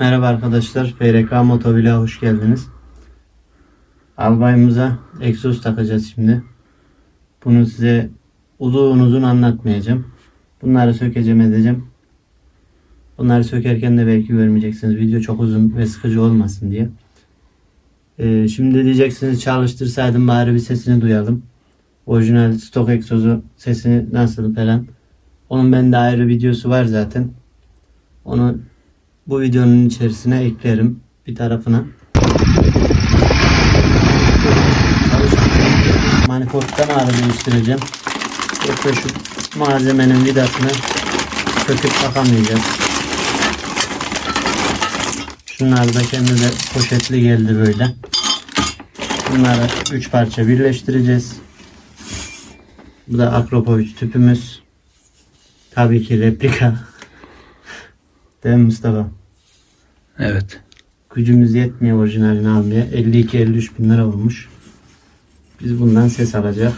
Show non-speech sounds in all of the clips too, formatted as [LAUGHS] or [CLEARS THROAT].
Merhaba arkadaşlar. FRK Motovlog'a hoş geldiniz. Albayımıza egzoz takacağız şimdi. Bunu size uzun uzun anlatmayacağım. Bunları sökeceğim edeceğim. Bunları sökerken de belki görmeyeceksiniz. Video çok uzun ve sıkıcı olmasın diye. Ee, şimdi diyeceksiniz çalıştırsaydım bari bir sesini duyalım. Orijinal stok egzozu sesini nasıl falan. Onun bende ayrı videosu var zaten. Onu bu videonun içerisine eklerim bir tarafına. Manifold'dan ağrı değiştireceğim. Yoksa şu malzemenin vidasını söküp takamayacağız. Şunlar da kendi poşetli geldi böyle. Bunları 3 parça birleştireceğiz. Bu da Akropovic tüpümüz. Tabii ki replika. Değil mi Mustafa? Evet. Gücümüz yetmiyor orijinalini almaya. 52-53 bin lira olmuş. Biz bundan ses alacak.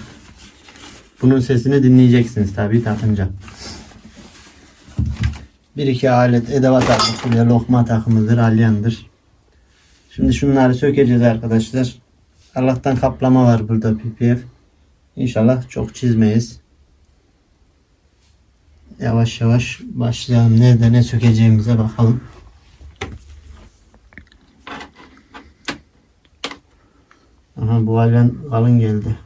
Bunun sesini dinleyeceksiniz tabii takınca. Bir iki alet edevat takımı buraya lokma takımıdır, alyandır. Şimdi şunları sökeceğiz arkadaşlar. Allah'tan kaplama var burada PPF. İnşallah çok çizmeyiz. Yavaş yavaş başlayalım. Nerede ne sökeceğimize bakalım. Aha bu halen kalın geldi.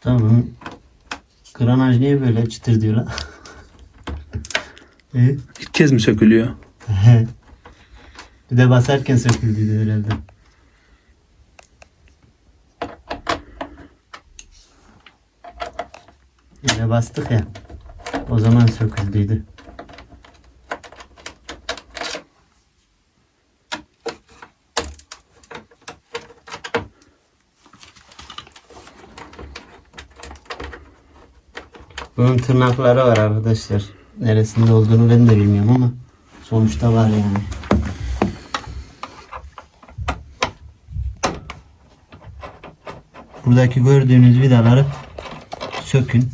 Tamam. Granaj niye böyle çıtır diyor lan? [LAUGHS] e? İlk kez mi sökülüyor? [LAUGHS] Bir de basarken söküldüydü herhalde. Yine bastık ya. O zaman söküldüydü. Bunun tırnakları var arkadaşlar. Neresinde olduğunu ben de bilmiyorum ama sonuçta var yani. Buradaki gördüğünüz vidaları sökün.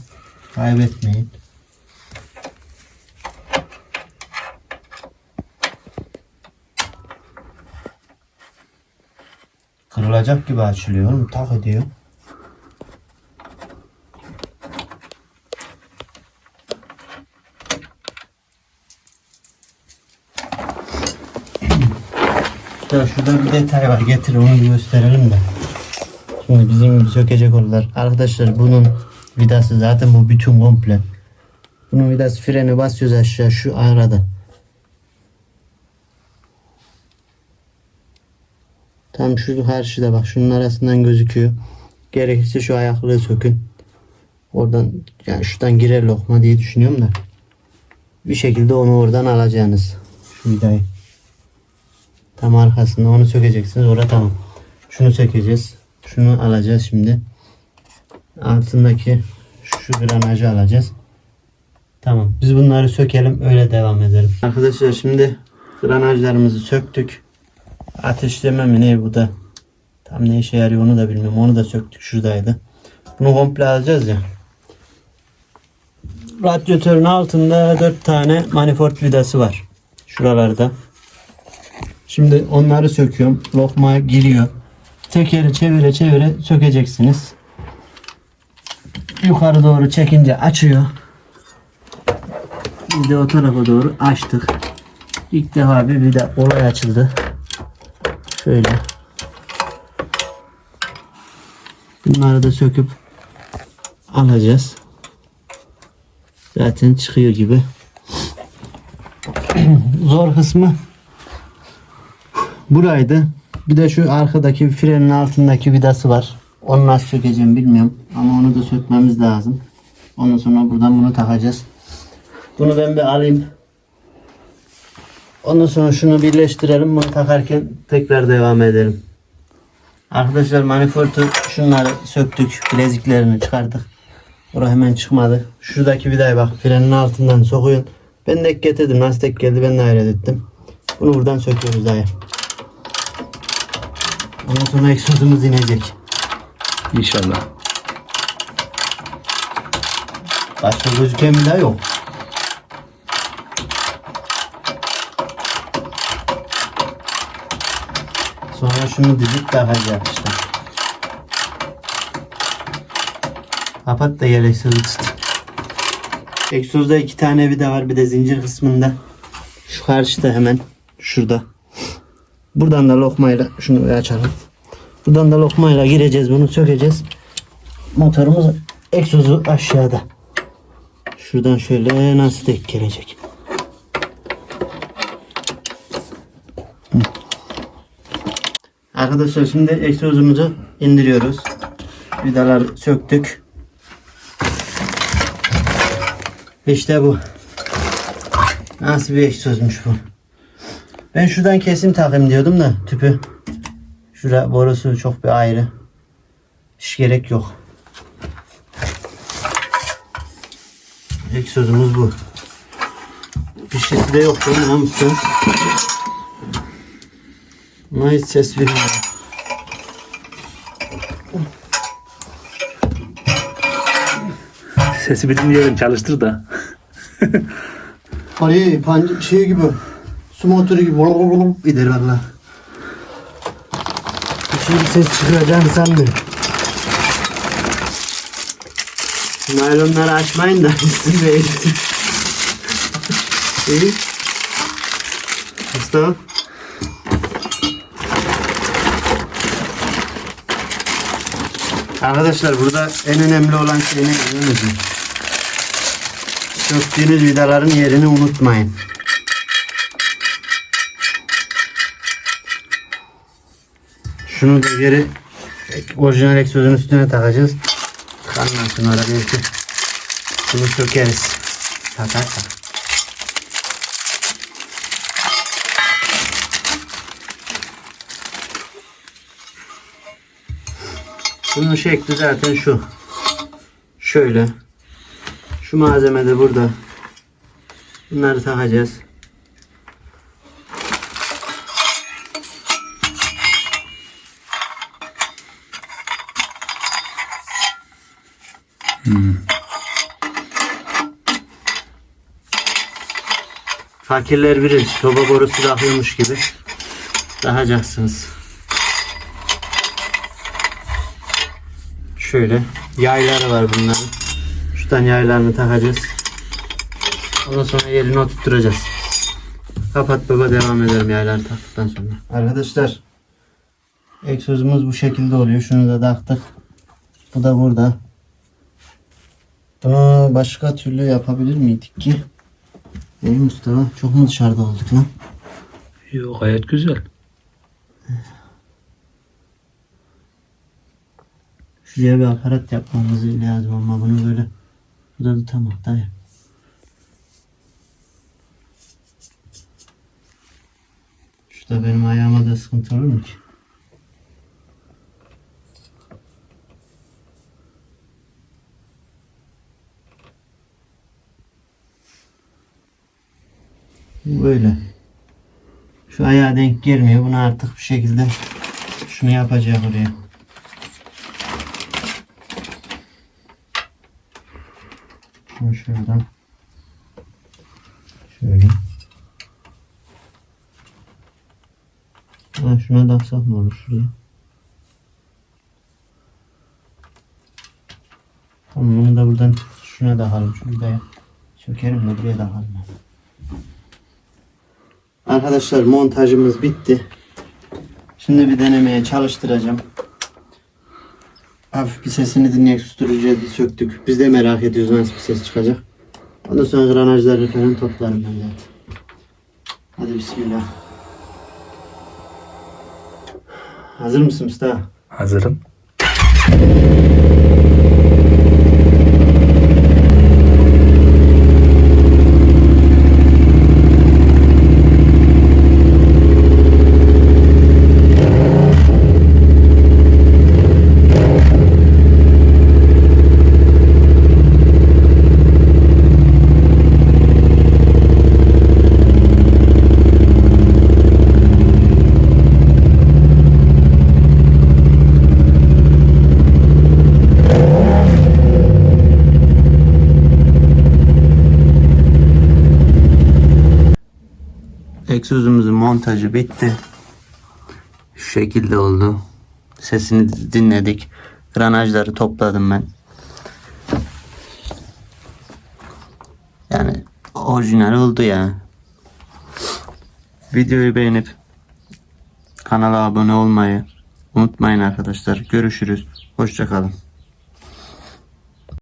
Kaybetmeyin. Kırılacak gibi açılıyor. Tak ediyor. Ya şurada bir detay var. Getir onu bir gösterelim de. Şimdi bizim sökecek olurlar. Arkadaşlar bunun vidası zaten bu bütün komple. Bunun vidası freni basıyoruz aşağı şu arada. Tam şu karşıda bak şunun arasından gözüküyor. Gerekirse şu ayaklığı sökün. Oradan yani şuradan girer lokma diye düşünüyorum da. Bir şekilde onu oradan alacaksınız. Şu vidayı. Tam arkasında onu sökeceksiniz. Orada tamam. Şunu sökeceğiz. Şunu alacağız şimdi. Altındaki şu granajı alacağız. Tamam. Biz bunları sökelim. Öyle devam edelim. Arkadaşlar şimdi granajlarımızı söktük. Ateşleme mi ne bu da? Tam ne işe yarıyor onu da bilmiyorum. Onu da söktük. Şuradaydı. Bunu komple alacağız ya. Radyatörün altında 4 tane manifold vidası var. Şuralarda. Şimdi onları söküyorum. Lokma giriyor. Tekeri çevire çevire sökeceksiniz. Yukarı doğru çekince açıyor. Bir de o tarafa doğru açtık. İlk defa bir vida olay açıldı. Şöyle. Bunları da söküp alacağız. Zaten çıkıyor gibi. [CLEARS THROAT] Zor kısmı buraydı. Bir de şu arkadaki frenin altındaki vidası var. Onu nasıl sökeceğim bilmiyorum. Ama onu da sökmemiz lazım. Ondan sonra buradan bunu takacağız. Bunu ben bir alayım. Ondan sonra şunu birleştirelim. Bunu takarken tekrar devam edelim. Arkadaşlar manifoldu şunları söktük. Bileziklerini çıkardık. Orası hemen çıkmadı. Şuradaki vidayı bak frenin altından sokuyorsun. Ben de getirdim. Nasıl tek geldi ben de hayret ettim. Bunu buradan söküyoruz dayı. Ondan sonra egzozumuz inecek. İnşallah. Başka gözüken bir daha yok. Sonra şunu dizip takacağız işte. Kapat da sığır tut. Egzozda iki tane vida var bir de zincir kısmında. Şu karşıda hemen şurada. Buradan da lokmayla şunu açalım. Buradan da lokmayla gireceğiz bunu sökeceğiz. Motorumuz egzozu aşağıda. Şuradan şöyle nasıl denk gelecek. Arkadaşlar şimdi egzozumuzu indiriyoruz. Vidalar söktük. İşte bu. Nasıl bir egzozmuş bu. Ben şuradan kesim takayım diyordum da tüpü. Şura borusu çok bir ayrı. Hiç gerek yok. İlk sözümüz bu. Bir şeysi de yok değil mi usta? Ama hiç ses vermiyor. Sesi bir dinleyelim çalıştır da. Pan şey gibi. Su motoru gibi bol bol gider valla. Şimdi ses çıkacağını sanmıyorum. Naylonları açmayın da [LAUGHS] üstünde erisin. İyi. Mustafa. Arkadaşlar burada en önemli olan şey ne biliyor musunuz? Söktüğünüz vidaların yerini unutmayın. Şunu da geri orijinal egzozun üstüne takacağız. Kanla şunlara belki bunu sökeriz. Takarsak. Bunun şekli zaten şu. Şöyle. Şu malzeme de burada. Bunları takacağız. Fakirler bilir. Soba borusu takıyormuş gibi. Takacaksınız. Şöyle. Yayları var bunların. Şuradan yaylarını takacağız. Ondan sonra yerini oturtturacağız. Kapat baba devam edelim yayları taktıktan sonra. Arkadaşlar egzozumuz bu şekilde oluyor. Şunu da taktık. Bu da burada. Bunu başka türlü yapabilir miydik ki? Ey Mustafa çok mu dışarıda olduk lan? Yok gayet güzel. Şuraya bir aparat yapmamız lazım ama bunu böyle burada tutamak dayı. Şurada benim ayağıma da sıkıntı olur mu ki? Böyle. Şu ayağa denk gelmiyor. Bunu artık bir şekilde şunu yapacağım buraya. Şunu şuradan şöyle. Ha, şuna da aksak ne olur şuraya. Tamam bunu da buradan şuna da alalım. Şunu da sökerim de buraya da alalım. Arkadaşlar montajımız bitti. Şimdi bir denemeye çalıştıracağım. Hafif bir sesini dinleyip susturucuya söktük. Biz de merak ediyoruz nasıl bir ses çıkacak. Ondan sonra granajları falan toplarım ben zaten. Hadi bismillah. Hazır mısın Mustafa? Hazırım. Egzozumuzun montajı bitti. Şu şekilde oldu. Sesini dinledik. Granajları topladım ben. Yani orijinal oldu ya. Videoyu beğenip kanala abone olmayı unutmayın arkadaşlar. Görüşürüz. Hoşçakalın.